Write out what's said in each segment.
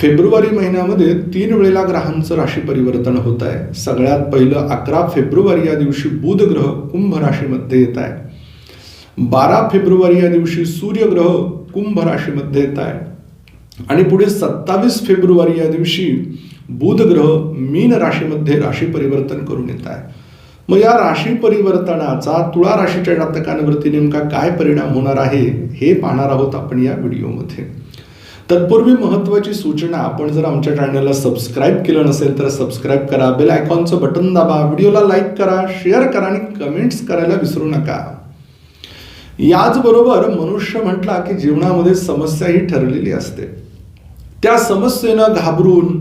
February महिन्यामध्ये तीन वेळेला ग्रहांचं राशी परिवर्तन होत आहे. सगळ्यात पहिलं अकरा फेब्रुवारी या दिवशी बुध ग्रह कुंभ राशीमध्ये येत आहे. बारा फेब्रुवारी या दिवशी सूर्यग्रह कुंभ राशीमध्ये येत आहे. आणि पुढे सत्तावीस फेब्रुवारी या दिवशी बुध ग्रह मीन राशीमध्ये राशी परिवर्तन करून येत आहे. मग या राशी परिवर्तनाचा तुळा राशीच्या जातकांवरती नेमका काय परिणाम होणार आहे हे पाहणार आहोत आपण या व्हिडिओमध्ये. तत्पूर्वी महत्त्वाची सूचना आपण जर आमच्या चॅनलला सबस्क्राईब केलं नसेल तर सबस्क्राईब करा बेल आयकॉनचं बटन दाबा व्हिडिओला लाईक करा शेअर करा आणि कमेंट्स करायला विसरू नका. याचबरोबर मनुष्य म्हटला की जीवनामध्ये समस्या ही ठरलेली असते. त्या समस्येनं घाबरून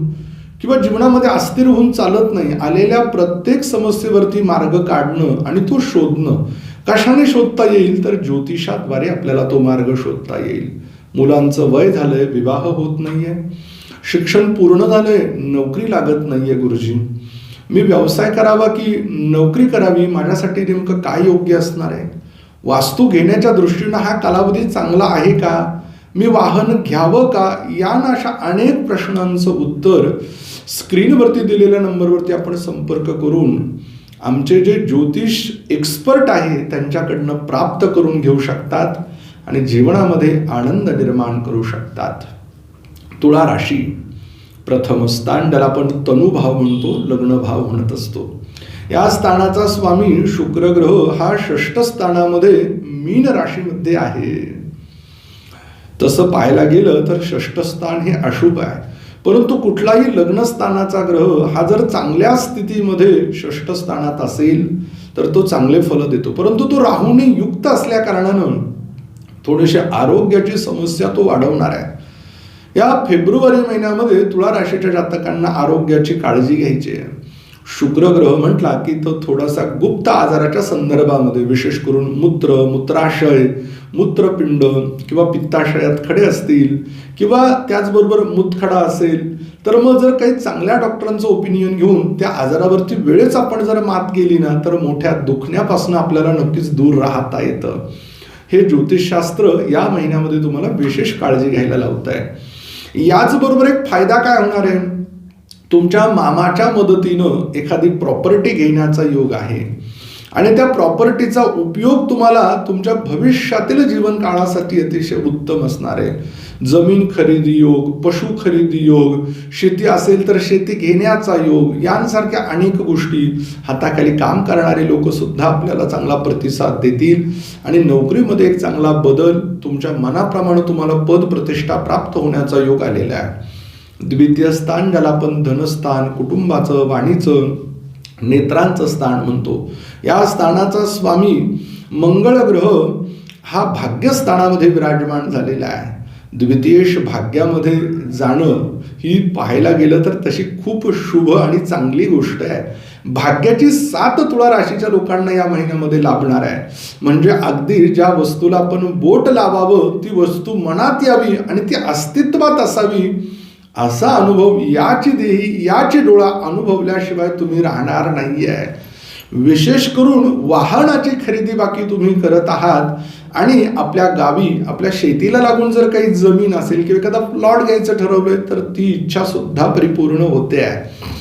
किंवा जीवनामध्ये अस्थिर होऊन चालत नाही आलेल्या प्रत्येक समस्येवरती मार्ग काढणं आणि तो शोधणं कशाने शोधता येईल तर ज्योतिषाद्वारे आपल्याला तो मार्ग शोधता येईल. मुलांचं वय झालंय विवाह होत नाहीये शिक्षण पूर्ण झालंय नोकरी लागत नाहीये गुरुजी. मी व्यवसाय करावा की नोकरी करावी माझ्यासाठी नेमकं काय योग्य असणार आहे? वास्तू घेण्याच्या दृष्टीनं हा कालावधी चांगला आहे का? मी वाहन घ्यावं का? या ना अशा अनेक प्रश्नांचं उत्तर स्क्रीनवरती दिलेल्या नंबरवरती आपण संपर्क करून आमचे जे ज्योतिष एक्सपर्ट आहे त्यांच्याकडनं प्राप्त करून घेऊ शकतात. आणि जीवनामध्ये आनंद निर्माण करू शकतात. तुळा राशी प्रथम स्थान ज्याला आपण तनुभाव म्हणतो लग्नभाव म्हणत असतो. या स्थानाचा स्वामी शुक्र ग्रह हा षष्ठ स्थानामध्ये मीन राशीमध्ये आहे. तसं पाहायला गेलं तर षष्ठ स्थान हे अशुभ आहे. परंतु कुठलाही लग्नस्थानाचा ग्रह हा जर चांगल्या स्थितीमध्ये षष्ठ स्थानात असेल तर तो चांगले फल देतो. परंतु तो राहूने युक्त असल्या कारणानं थोडीशी आरोग्याची समस्या तो वाढवणार आहे. या फेब्रुवारी महिन्यामध्ये तुळा राशीच्या जातकांना आरोग्याची काळजी घ्यायची आहे. शुक्र ग्रह म्हटला की तो थोडासा गुप्त आजाराच्या संदर्भामध्ये विशेष करून मूत्र मूत्राशय मूत्रपिंड किंवा पित्ताशयात खडे असतील किंवा त्याचबरोबर मूतखडा असेल तर मग जर काही चांगल्या डॉक्टरांचं ओपिनियन घेऊन त्या आजारावरती वेळेच आपण जर मात केली ना तर मोठ्या दुखण्यापासून आपल्याला नक्कीच दूर राहता येतं. हे ज्योतिषशास्त्र या महिन्यामध्ये तुम्हाला विशेष काळजी घ्यायला लावत आहे. याचबरोबर एक फायदा काय होणार आहे? तुमच्या मामाच्या मदतीनं एखादी प्रॉपर्टी घेण्याचा योग आहे. आणि त्या प्रॉपर्टीचा उपयोग तुम्हाला तुमच्या भविष्यातील जीवन काळासाठी अतिशय उत्तम असणार आहे. जमीन खरेदी योग पशु खरेदी योग शेती असेल तर शेती घेण्याचा योग यांसारख्या अनेक गोष्टी हाताखाली काम करणारे लोक सुद्धा आपल्याला चांगला प्रतिसाद देतील. आणि नोकरीमध्ये एक चांगला बदल तुमच्या मनाप्रमाणे तुम्हाला पद प्रतिष्ठा प्राप्त होण्याचा योग आलेला आहे. द्वितीय स्थान ज्याला आपण धनस्थान कुटुंबाचं वाणीचं नेत्रांचं स्थान म्हणतो. या स्थानाचा स्वामी मंगळ ग्रह हा भाग्यस्थानामध्ये विराजमान झालेला आहे. द्वितीयश भाग्यामध्ये जाणं ही पाहायला गेलं तर तशी खूप शुभ आणि चांगली गोष्ट आहे. भाग्याची सात तुळा राशीच्या लोकांना या महिन्यामध्ये लाभणार आहे. म्हणजे अगदी ज्या वस्तूला आपण बोट लावावं ती वस्तू मनात यावी आणि ती अस्तित्वात असावी असा अनुभव याची देही याची डोळा अनुभवल्याशिवाय तुम्ही राहणार नाही आहे विशेष करून वाहनाची खरेदी बाकी तुम्ही करत आहात आणि आपल्या गावी आपल्या शेतीला लागून जर काही जमीन असेल किंवा एखादा प्लॉट घ्यायचं ठरवलंय तर ती इच्छा सुद्धा परिपूर्ण होते. आहे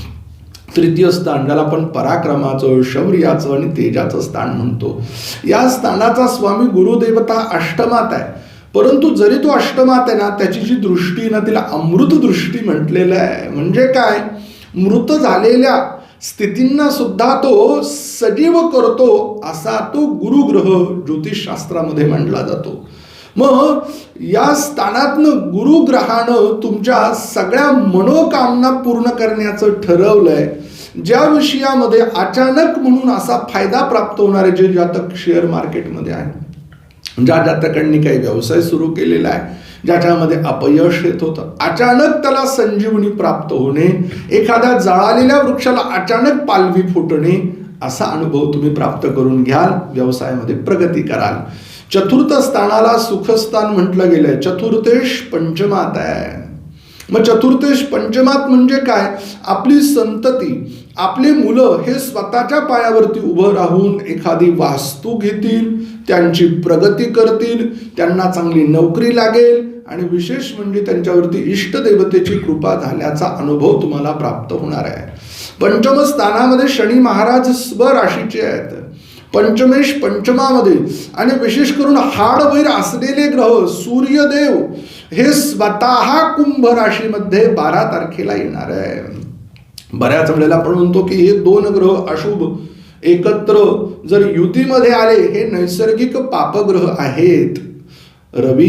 तृतीय स्थान ज्याला आपण पराक्रमाचं शौर्याचं आणि तेजाचं स्थान म्हणतो. या स्थानाचा स्वामी गुरुदेवता अष्टमात आहे. परंतु जरी तो अष्टमात आहे ना त्याची जी दृष्टी ना तिला अमृत दृष्टी म्हटलेलं आहे. म्हणजे काय? मृत झालेल्या स्थितींना सुद्धा तो सजीव करतो असा तो गुरुग्रह ज्योतिषशास्त्रामध्ये मांडला जातो. मग या स्थानातनं गुरुग्रहानं तुमच्या सगळ्या मनोकामना पूर्ण करण्याचं ठरवलंय. ज्या विषयामध्ये अचानक म्हणून असा फायदा प्राप्त होणारे जे जातक शेअर मार्केटमध्ये आहे. म्हणजे ज्या जातकांनी काही व्यवसाय सुरू केलेला आहे ज्याच्यामध्ये अपयश येत होतं अचानक त्याला संजीवनी प्राप्त होणे एखाद्या जळालेल्या वृक्षाला अचानक पालवी फुटणे असा अनुभव तुम्ही प्राप्त करून घ्याल व्यवसायामध्ये प्रगती कराल. चतुर्थ स्थानाला सुखस्थान म्हटलं गेलंय चतुर्थेश पंचमात आहे. मग चतुर्थेश पंचमात म्हणजे काय? आपली संतती आपली मुलं हे स्वतःच्या पायावरती उभं राहून एखादी वास्तू घेतील त्यांची प्रगती करतील त्यांना चांगली नोकरी लागेल आणि विशेष म्हणजे त्यांच्यावरती इष्टदेवतेची कृपा झाल्याचा अनुभव तुम्हाला प्राप्त होणार आहे. पंचम स्थानामध्ये शनी महाराज स्वराशीचे आहेत. पंचमेश पंचमामध्ये आणि विशेष करून हाडवैर असलेले ग्रह सूर्यदेव हे स्वतः कुंभ राशीमध्ये बारा तारखेला येणार आहे. बऱ्याच वेळेला आपण म्हणतो की हे दोन ग्रह अशुभ एकत्र जर युतीमध्ये आले हे नैसर्गिक पापग्रह आहेत. रवी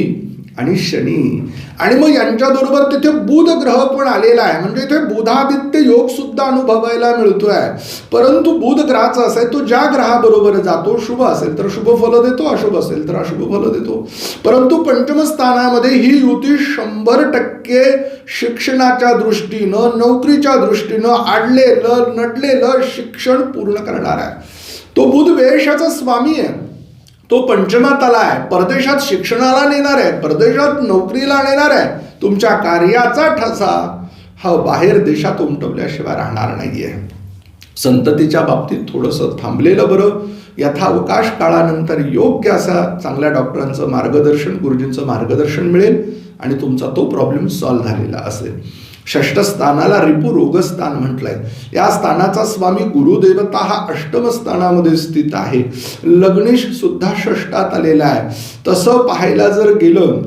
आणि शनी. आणि मग यांच्याबरोबर तिथे बुध ग्रह पण आलेला आहे. म्हणजे इथे बुधादित्य योग सुद्धा अनुभवायला मिळतोय. परंतु बुध ग्रहाचा असं तो ज्या ग्रहाबरोबर जातो शुभ असेल तर शुभ फल देतो अशुभ असेल तर अशुभ फल देतो. परंतु पंचम स्थानामध्ये ही युती शंभर टक्के शिक्षणाच्या दृष्टीनं नोकरीच्या दृष्टीनं आडलेलं नडलेलं शिक्षण पूर्ण करणार आहे. तो बुध वेशाचा स्वामी आहे. तो पंचमात आला आहे. परदेशात शिक्षणाला नेणार आहे. परदेशात नोकरीला नेणार आहे. तुमच्या कार्याचा ठसा हा बाहेर देशात उमटवल्याशिवाय राहणार नाही आहे संततीच्या बाबतीत थोडंसं थांबलेलं बरं. यथावकाश काळानंतर योग्य असा चांगल्या डॉक्टरांचं मार्गदर्शन गुरुजींचं मार्गदर्शन मिळेल आणि तुमचा तो प्रॉब्लेम सॉल्व्ह झालेला असेल. षष्ठस्थानाला स्थानाला रोगस्थान म्हटलंय. या स्थानाचा स्वामी गुरुदेवता हा अष्टम स्थानामध्ये स्थित आहे. लग्नेश सुद्धा षष्टात आलेला आहे. तसं पाहायला जर गेलं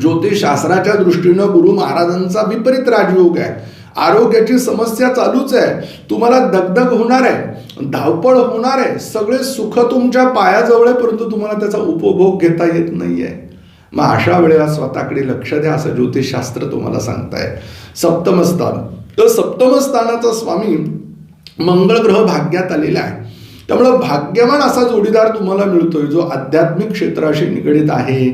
ज्योतिषशास्त्राच्या दृष्टीनं गुरु महाराजांचा विपरीत राजयोग आहे. आरोग्याची समस्या चालूच आहे. तुम्हाला दगदग होणार आहे धावपळ होणार आहे सगळे सुख तुमच्या पायाजवळ आहे परंतु तुम्हाला त्याचा उपभोग घेता येत नाहीये. मग अशा वेळेला स्वतःकडे लक्ष द्या असं ज्योतिषशास्त्र तुम्हाला सांगताय. सप्तमस्थान. तर सप्तमस्थानाचा स्वामी मंगळ ग्रह भाग्यात आलेला आहे. त्यामुळं भाग्यवान असा जोडीदार तुम्हाला मिळतोय जो आध्यात्मिक क्षेत्राशी निगडीत आहे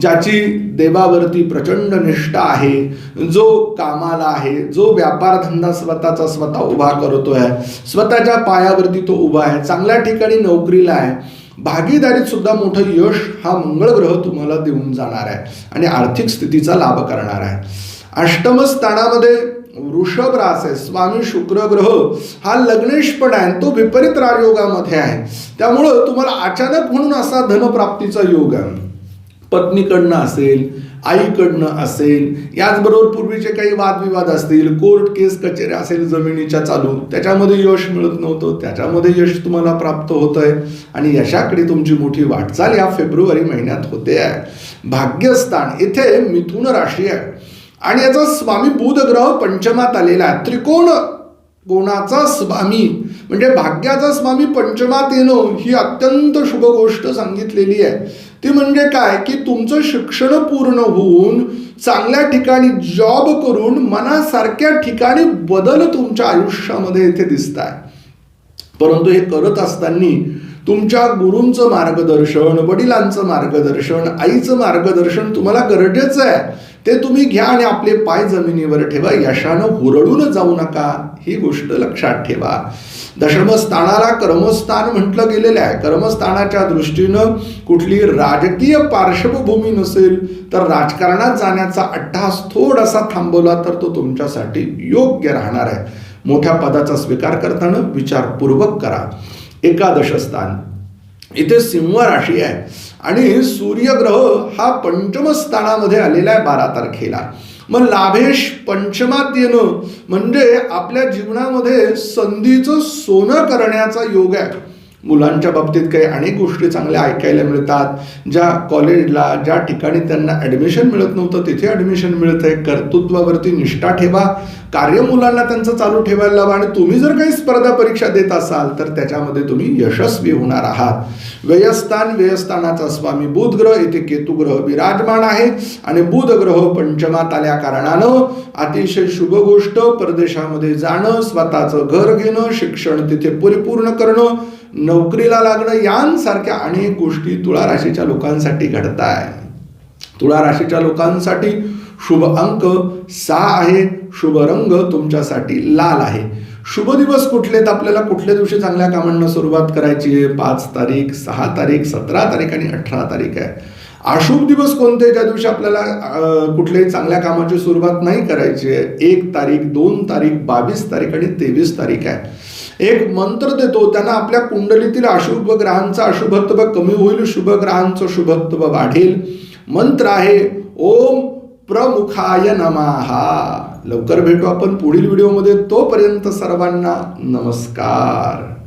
ज्याची देवावरती प्रचंड निष्ठा आहे जो कामाला आहे जो व्यापारधंदा स्वतःचा स्वतः उभा करतोय स्वतःच्या पायावरती तो उभा आहे चांगल्या ठिकाणी नोकरीला आहे. भागीदारीत सुद्धा मोठं यश हा मंगळ ग्रह तुम्हाला देऊन जाणार आहे आणि आर्थिक स्थितीचा लाभ करणार आहे. अष्टम स्थानामध्ये वृषभ रास आहे स्वामी शुक्र ग्रह हा लग्नेश पण आहे तो विपरीत राजयोगामध्ये आहे. त्यामुळं तुम्हाला अचानक म्हणून असा धनप्राप्तीचा योग आहे. पत्नीकडनं असेल आईकडनं असेल याचबरोबर पूर्वीचे काही वादविवाद असतील कोर्ट केस कचेऱ्या असेल जमिनीच्या चालू त्याच्यामध्ये यश मिळत नव्हतं त्याच्यामध्ये यश तुम्हाला प्राप्त होत आहे आणि यशाकडे तुमची मोठी वाटचाल या फेब्रुवारी महिन्यात होते आहे. भाग्यस्थान इथे मिथुन राशी आहे. आणि याचा स्वामी बुधग्रह पंचमात आलेला आहे. त्रिकोण कोणाचा स्वामी. म्हणजे भाग्याचा स्वामी पंचमात येणं ही अत्यंत शुभ गोष्ट सांगितलेली आहे. ती म्हणजे काय? की तुमचं शिक्षण पूर्ण होऊन चांगल्या ठिकाणी जॉब करून मनासारख्या ठिकाणी बदल तुमच्या आयुष्यामध्ये इथे दिसत आहे परंतु हे करत असताना तुमच्या गुरूंचं मार्गदर्शन वडिलांचं मार्गदर्शन आईचं मार्गदर्शन तुम्हाला गरजेचं आहे. ते तुम्ही घ्या आणि आपले पाय जमिनीवर ठेवा. यशानं हुरळून जाऊ नका. ही गोष्ट लक्षात ठेवा. दशमस्थानाला कर्मस्थान म्हटलं गेलेलं आहे. कर्मस्थानाच्या दृष्टीनं कुठली राजकीय पार्श्वभूमी नसेल तर राजकारणात जाण्याचा अट्टहास थोडासा थांबवला तर तो तुमच्यासाठी योग्य राहणार आहे. मोठ्या पदाचा स्वीकार करताना विचारपूर्वक करा. एकादश स्थान. इथे सिंह राशी आहे. आणि सूर्यग्रह हा पंचम स्थानामध्ये आलेला आहे बारा तारखेला. मग लाभेश पंचमात येणं म्हणजे आपल्या जीवनामध्ये संधीचं सोनं करण्याचा योग आहे. मुलांच्या बाबतीत काही अनेक गोष्टी चांगल्या ऐकायला मिळतात. ज्या कॉलेजला ज्या ठिकाणी त्यांना ॲडमिशन मिळत नव्हतं तिथे ॲडमिशन मिळत आहे कर्तृत्वावरती निष्ठा ठेवा. कार्य मुलांना त्यांचं चालू ठेवायला लावा. आणि तुम्ही जर काही स्पर्धा परीक्षा देत असाल तर त्याच्यामध्ये तुम्ही यशस्वी होणार आहात. व्ययस्थान व्ययस्थानाचा स्वामी. बुध ग्रह येथे केतू ग्रह विराजमान आहे. आणि बुध ग्रह पंचमात आल्या कारणानं अतिशय शुभ गोष्ट परदेशामध्ये जाणं स्वतःचं घर घेणं शिक्षण तिथे परिपूर्ण करणं नोकरीला लागणं यांसारख्या अनेक गोष्टी तुळा राशीच्या लोकांसाठी घडत आहे तुळा राशीच्या लोकांसाठी शुभ अंक सहा आहे शुभ रंग तुमच्यासाठी लाल आहे. शुभ दिवस कुठले तर आपल्याला कुठल्या दिवशी चांगल्या कामांना सुरुवात करायची आहे? पाच तारीख सहा तारीख सतरा तारीख आणि अठरा तारीख आहे. अशुभ दिवस कोणते ज्या दिवशी आपल्याला कुठल्याही चांगल्या कामाची सुरुवात नाही करायची आहे? एक तारीख दोन तारीख बावीस तारीख आणि तेवीस तारीख आहे. एक मंत्र देतो त्यांना आपल्या कुंडलीतील अशुभ ग्रहांचा अशुभत्व कमी होईल शुभ ग्रहांचं शुभत्व वाढेल. मंत्र आहे ओम प्रमुखाय नमाहा लवकर भेटू आपण पुढील व्हिडिओमध्ये. तोपर्यंत सर्वांना नमस्कार.